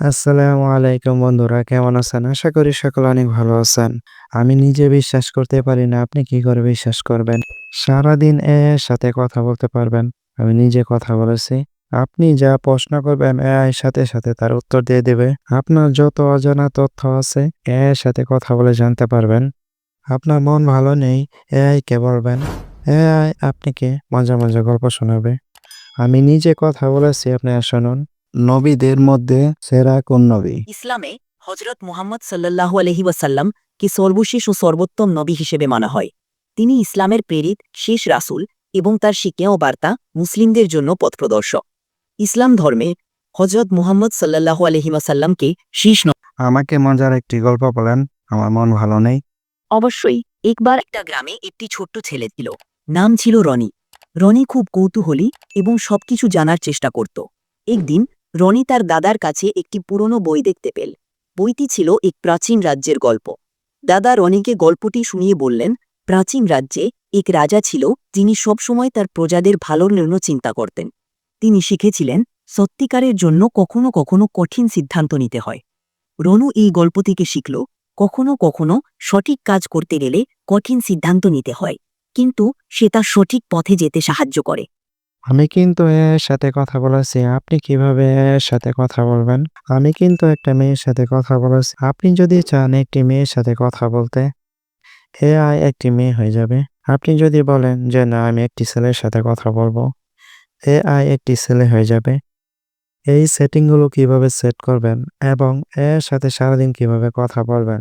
আসসালামু আলাইকুম বন্ধুরা, কেমন আছেন? আশা করি সকলে অনেক ভালো আছেন। আমি নিজে বিশ্বাস করতে পারি না, আপনি কি করে বিশ্বাস করবেন? সারাদিন এর সাথে কথা বলতে পারবেন। আমি নিজে কথা বলেছি। আপনি যা প্রশ্ন করবেন এআই সাথে সাথে তার উত্তর দিয়ে দেবে। আপনার যত অজানা তথ্য আছে এর সাথে কথা বলে জানতে পারবেন। আপনার মন ভালো নেই এআই কে বলবেন। এআই আপনাকে মজার মজার গল্প শোনাবে। আমি নিজে কথা বলেছি আপনারা শুনুন। নবীদের মধ্যে সেরা কোন নবী? ইসলামে হজরত মুহাম্মদ সাল্লাল্লাহু আলহি ওয়াসাল্লাম কে সর্বশেষ ও সর্বোত্তম নবী হিসেবে মানা হয়। তিনি ইসলামের প্রেরিত শেষ রাসূল এবং তার শিক্ষা ও বার্তা মুসলিমদের জন্য পথপ্রদর্শক। ইসলাম ধর্মে হজরত মুহাম্মদ সাল্লাল্লাহু আলহি ওয়াসাল্লামকে শীষ ন- আমাকে মজার একটি গল্প বলেন আমার মন ভালো নেই। অবশ্যই একবার একটা গ্রামে একটি ছোট্ট ছেলে ছিল নাম ছিল রনি। রনি খুব কৌতূহলী এবং সবকিছু জানার চেষ্টা করত। একদিন রনি তার দাদার কাছে একটি পুরনো বই দেখতে পেল। বইটি ছিল এক প্রাচীন রাজ্যের গল্প। দাদা রনিকে গল্পটি শুনিয়ে বললেন, প্রাচীন রাজ্যে এক রাজা ছিল যিনি সবসময় তার প্রজাদের ভালোর জন্য চিন্তা করতেন। তিনি শিখেছিলেন সত্যিকারের জন্য কখনো কখনো কঠিন সিদ্ধান্ত নিতে হয়। রনু এই গল্প থেকে শিখল, কখনো কখনো সঠিক কাজ করতে গেলে কঠিন সিদ্ধান্ত নিতে হয়। কিন্তু সে তার সঠিক পথে যেতে সাহায্য করে। আমি কিন্তু এর সাথে কথা বলেছি। আপনি কীভাবে এর সাথে কথা বলবেন? আমি কিন্তু একটা মেয়ের সাথে কথা বলেছি। আপনি যদি চান একটি মেয়ের সাথে কথা বলতে, এআই একটি মেয়ে হয়ে যাবে। আপনি যদি বলেন যে, না, আমি একটি ছেলের সাথে কথা বলব, এআই একটি ছেলে হয়ে যাবে। এই সেটিংগুলো কীভাবে সেট করবেন এবং এর সাথে সারাদিন কীভাবে কথা বলবেন?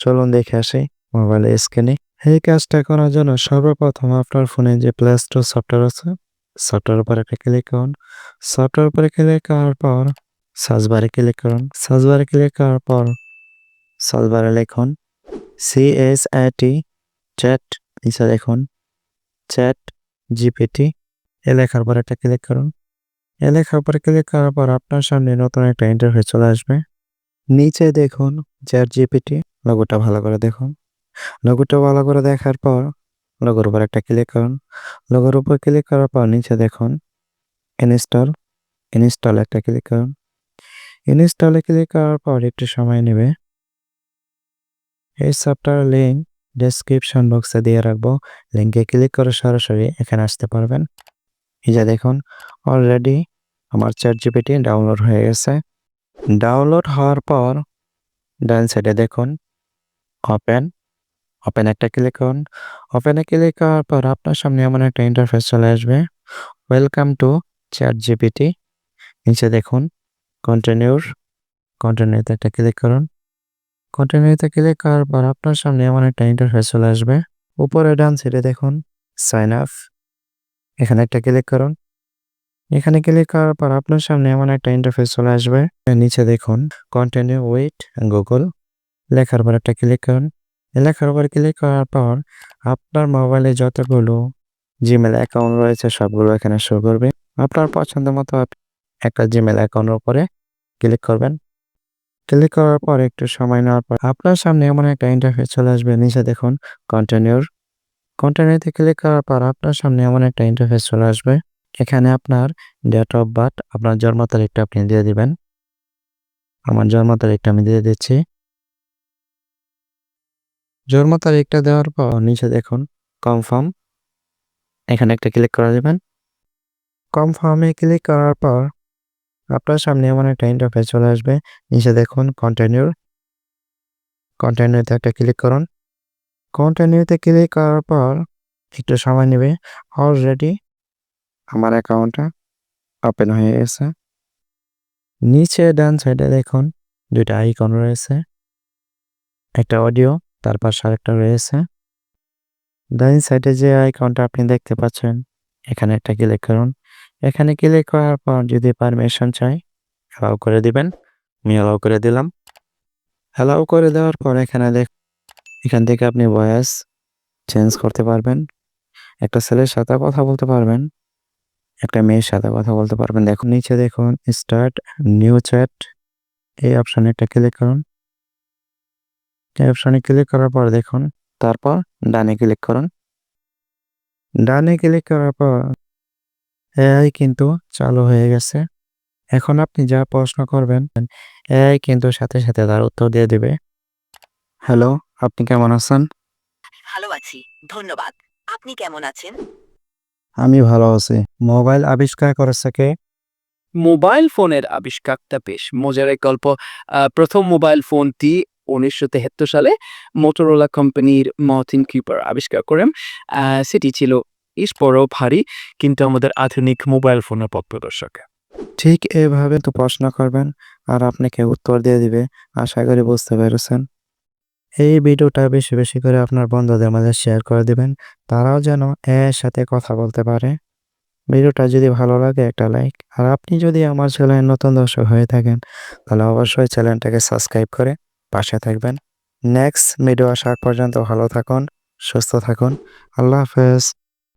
চলুন দেখে আসি মোবাইলে স্ক্রিনে। এই কাজটা করার জন্য সর্বপ্রথম আপনার ফোনে যে প্লে স্টোর সফটওয়্যার আছে সফটওয়্যার উপরে একটা ক্লিক করুন সফটওয়্যার উপরে ক্লিক করার পর সার্চ বারে ক্লিক করুন। সার্চ বারে ক্লিক করার পর সার্চ বারে লিখুন টি চ্যাট নিচে দেখুন চ্যাট জিপিটি এ লেখার পর একটা ক্লিক করুন। এ লেখার পরে ক্লিক করার পর আপনার সামনে নতুন একটা ইন্টারফেস চলে আসবে। নিচে দেখুন চ্যাট জিপিটি লোগোটা ভালো করে দেখুন। লোগোটা ভালো করে দেখার পর লোগোর উপর একটা ক্লিক করুন। লোগোর উপর ক্লিক করার পর নিচে দেখুন ইনস্টল ইনস্টল একটা ক্লিক করুন। ইনস্টলে ক্লিক করার পর একটু সময় নেবে। এই সফটওয়্যার লিঙ্ক ডেসক্রিপশন বক্সে দিয়ে রাখব। লিঙ্কে ক্লিক করে সরাসরি এখানে আসতে পারবেন। এই যে দেখুন অলরেডি আমার চ্যাট জিপিটি ডাউনলোড হয়ে গেছে। ডাউনলোড হওয়ার পর ডান সাইডে দেখুন ওপেন ওপেন একটা ক্লিক করুন। ওপেনে ক্লিক করার পর আপনার সামনে এমন একটা ইন্টারফেস চলে আসবে। ওয়েলকাম টু চ্যাট জিপিটি নিচে দেখুন কন্টিনিউর কন্টিনিউতে একটা ক্লিক করুন। কন্টিনিউতে ক্লিক করার পর আপনার সামনে এমন একটা ইন্টারফেস চলে আসবে। উপরে ডান সাইডে দেখুন সাইন আপ এখানে একটা ক্লিক করুন। এখানে ক্লিক করার পর আপনার সামনে এমন একটা ইন্টারফেস চলে আসবে। নিচে দেখুন কন্টিনিউ উইথ গুগল লেখার পর একটা ক্লিক করুন। লেখার উপর ক্লিক করার পর আপনার মোবাইলে যতগুলো জিমেল অ্যাকাউন্ট রয়েছে সবগুলো এখানে শো করবে। আপনার পছন্দ মতো একটা জিমেল অ্যাকাউন্টের উপরে ক্লিক করবেন। ক্লিক করার পর একটু সময় নেওয়ার পর আপনার সামনে এমন একটা ইন্টারফেস চলে আসবে। নিচে দেখুন কন্টিনিউর কন্টিনিউতে ক্লিক করার পর আপনার সামনে এমন একটা ইন্টারফেস চলে আসবে। এখানে আপনার ডেট অফ বার্থ আপনার জন্ম তারিখটা আপনি দিয়ে দিবেন। আমার জন্ম তারিখটা আমি দিয়ে দিচ্ছি। জন্ম তারিখটা দেওয়ার পর নিচে দেখুন কনফার্ম এখানে একটা ক্লিক করা দেবেন। কনফার্মে ক্লিক করার পর আপনার সামনে এমন একটা ইন্টারফেস চলে আসবে। নিচে দেখুন কন্টিনিউর কন্টিনিউতে একটা ক্লিক করুন। কন্টিনিউতে ক্লিক করার পর একটু সময় নেবে। অলরেডি আমার অ্যাকাউন্টটা ওপেন হয়ে গেছে। নিচে ডান সাইডে দেখুন, দুইটা আইকন রয়েছে। একটা অডিও তার পাশে আরেকটা রয়েছে। ডান সাইডে যে আইকনটা আপনি দেখতে পাচ্ছেন, এখানে একটা ক্লিক করুন। এখানে ক্লিক করার পর যদি পারমিশন চাই অ্যালাউ করে দিবেন। আমি অ্যালাউ করে দিলাম। অ্যালাউ করে দেওয়ার পর এখানে দেখ, এখান থেকে আপনি ভয়েস চেঞ্জ করতে পারবেন। একটা ছেলের সাথে কথা বলতে পারবেন। একটা মেয়ের সাথে কথা বলতে পারবেন। দেখুন, নিচে দেখুন স্টার্ট নিউ চ্যাট এই অপশানে একটা ক্লিক করুন। অপশানে ক্লিক করার পর দেখুন তারপর ডানে ক্লিক করুন। ডানে ক্লিক করার পর এআই কিন্তু চালু হয়ে গেছে। এখন আপনি যা প্রশ্ন করবেন এআই কিন্তু সাথে সাথে তার উত্তর দিয়ে দেবে। হ্যালো আপনি কেমন আছেন? ভালো আছি ধন্যবাদ। আপনি কেমন আছেন? আমি ভালো আছি। মোবাইল আবিষ্কার করেছে কে? মোবাইল ফোনের আবিষ্কারটা বেশ মজার এক গল্প। আহ, প্রথম মোবাইল ফোনটি উনিশশো তেহাত্তর সালে মোটরোলা কোম্পানির মার্টিন কিপার আবিষ্কার করেন। সেটি ছিল বেশ বড় ভারী, কিন্তু আমাদের আধুনিক মোবাইল ফোনের পথ প্রদর্শক। ঠিক এভাবে তো প্রশ্ন করবেন, আর আপনাকে উত্তর দিয়ে দিবে, আশা করি বুঝতে পেরেছেন। এই ভিডিওটা বেশি বেশি করে আপনার বন্ধুদের মাঝে শেয়ার করে দিবেন, তারাও যেন এর সাথে কথা বলতে পারে। ভিডিওটা যদি ভালো লাগে একটা লাইক আর আপনি যদি আমার চ্যানেলের নতুন দর্শক হয়ে থাকেন, তাহলে অবশ্যই চ্যানেলটাকে সাবস্ক্রাইব করে পাশে থাকবেন। নেক্সট ভিডিও আসার পর্যন্ত ভালো থাকুন সুস্থ থাকুন। আল্লাহ হাফেজ।